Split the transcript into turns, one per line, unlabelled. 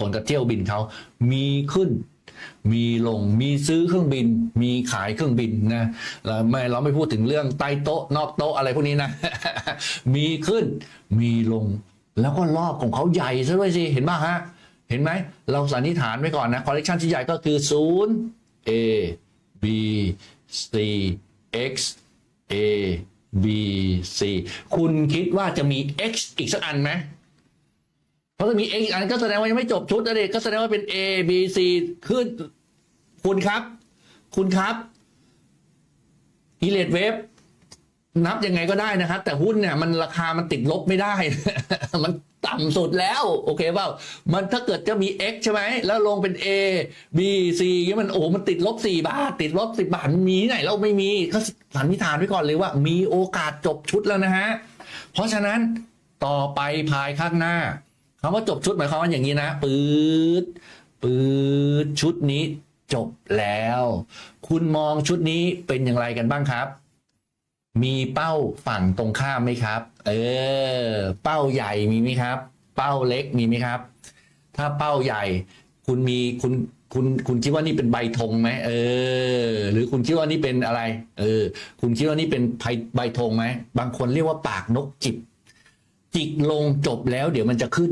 ผลกับเที่ยวบินเขามีขึ้น มีลงมีซื้อเครื่องบิน มีขายเครื่องบินนะเราไม่เราไม่พูดถึงเรื่องใต้โต๊ะนอกโต๊ะอะไรพวกนี้นะ มีขึ้นมีลง แล้วก็รอบของเขาใหญ่ซะด้วยสิเห็นป่ะฮะเห็นไหมเราสันนิษฐานไว้ก่อนนะคอลเลกชันที่ใหญ่ก็คือ 0 A B C X A B C คุณคิดว่าจะมี X อีกสักอันไหม เพราะถ้ามี X อีกอันก็แสดงว่ายังไม่จบชุดนะเด็กก็แสดงว่าเป็น A B C ขึ้น คุณครับ คุณครับอีเลดเวฟนับยังไงก็ได้นะครับ แต่หุ้นเนี่ยมันราคามันติดลบไม่ได้ มันต่ำสุดแล้ว โอเคเปล่ามันถ้าเกิดจะมี X ใช่ไหมแล้วลงเป็น A B C อย่างเงี้ยมันโอ้มันติดลบ4บาท ติดลบ10บาทมีนี่ไหนเราไม่มีก็สันนิษฐานไว้ก่อนเลยว่า มีโอกาสจบชุดแล้วนะฮะ เพราะฉะนั้นต่อไปภายข้างหน้า คำว่าจบชุดหมายความว่าอย่างนี้นะปืดปืดชุดนี้จบแล้ว คุณมองชุดนี้เป็นอย่างไรกันบ้างครับ มีเป้าฝั่งตรงข้ามไหมครับ เออ เป้าใหญ่มีไหมครับ เป้าเล็กมีไหมครับ ถ้าเป้าใหญ่ คุณมีคุณคุณคุณคิดว่านี่เป็นใบธงไหมเออ หรือคุณคิดว่านี่เป็นอะไร เออ คุณคิดว่านี่เป็นใบใบธงไหมบางคนเรียกว่าปากนกจิบ จิกลงจบแล้วเดี๋ยวมันจะขึ้น